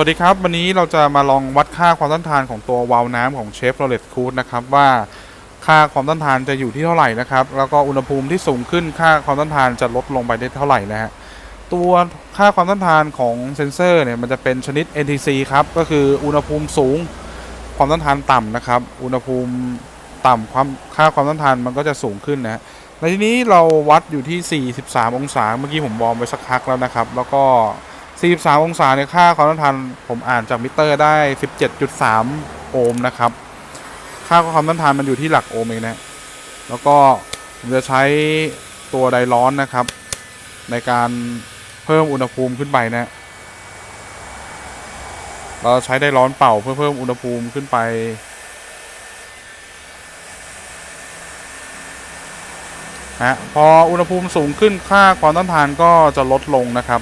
วัสดีครับ วันนี้เราจะมาลองวัดค่าความต้านทานของตัววาล์วน้ำของเชฟโรเลตคูดนะครับว่าค่าความต้านทานจะอยู่ที่เท่าไหร่นะครับ แล้วก็อุณหภูมิที่สูงขึ้นค่าความต้านทานจะลดลงไปได้เท่าไหร่นะฮะตัวค่าความต้านทานของเซนเซอร์เนี่ยมันจะเป็นชนิด NTC ครับก็คืออุณหภูมิสูงความต้านทานต่ำนะครับ อุณหภูมิต่ำความค่าความต้านทานมันก็จะสูงขึ้นนะฮะในที่นี้เราวัดอยู่ที่ 43 องศา เมื่อกี้ผมวอร์มไปสักพักแล้วนะครับ แล้วก็ 43 องศาเนี่ยค่าความต้านทานผมอ่านจากมิเตอร์ได้ 17.3 โอห์มนะครับ ค่าความต้านทานมันอยู่ที่หลักโอห์มเองนะ แล้วก็ผมจะใช้ตัวไดร้อนนะครับ ในการเพิ่มอุณหภูมิขึ้นไปนะ เราใช้ไดร้อนเป่าเพื่อเพิ่มอุณหภูมิขึ้นไปฮะพออุณหภูมิสูงขึ้นค่าความต้านทานก็จะลดลงนะครับ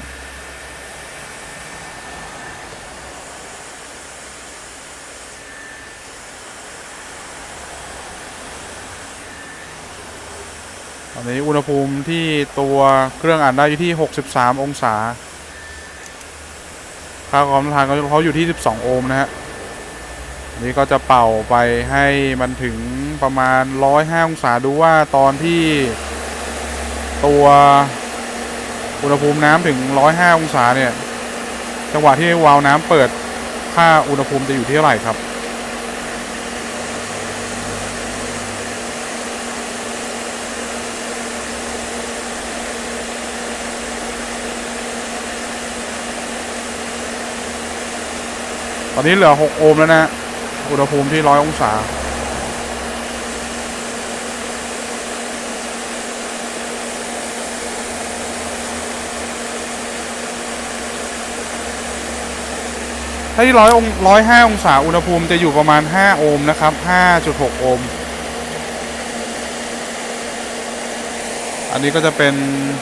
อนนี้อุณหภูมิที่ตัวเครื่องอ่านได้อยู่ที่ 63 องศา ค่าความต้านทานของเขาอยู่ที่ 12 โอห์มนะฮะนนี้ก็จะเป่าไปให้มันถึงประมาณ 105 องศาดูว่าตอนที่ตัวอุณหภูมิน้ำถึง 105 องศาเนี่ย จังหวะที่วาล์วน้ำเปิดค่าอุณหภูมิจะอยู่ที่เท่าไหร่ครับ ตอนนี้เหลือ 6 โอห์มแล้วนะ อุณหภูมิที่100องศา ถ้าที่ร้อยองร้อยห้าองศา อุณหภูมิจะอยู่ประมาณ 5 โอห์มนะครับ 5.6 โอห์ม อันนี้ก็จะเป็น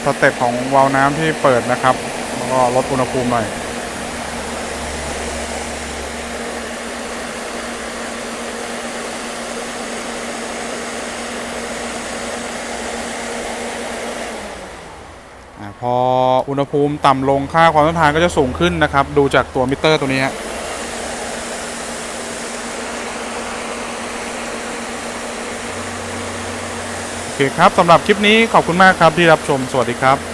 สเต็ปของวาล์วน้ำที่เปิดนะครับ แล้วก็ลดอุณหภูมิหน่อย พออุณหภูมิต่ำลงค่าความต้านทานก็จะสูงขึ้นนะครับ ดูจากตัวมิเตอร์ตัวนี้ฮะโอเคครับสำหรับคลิปนี้ขอบคุณมากครับที่รับชมสวัสดีครับ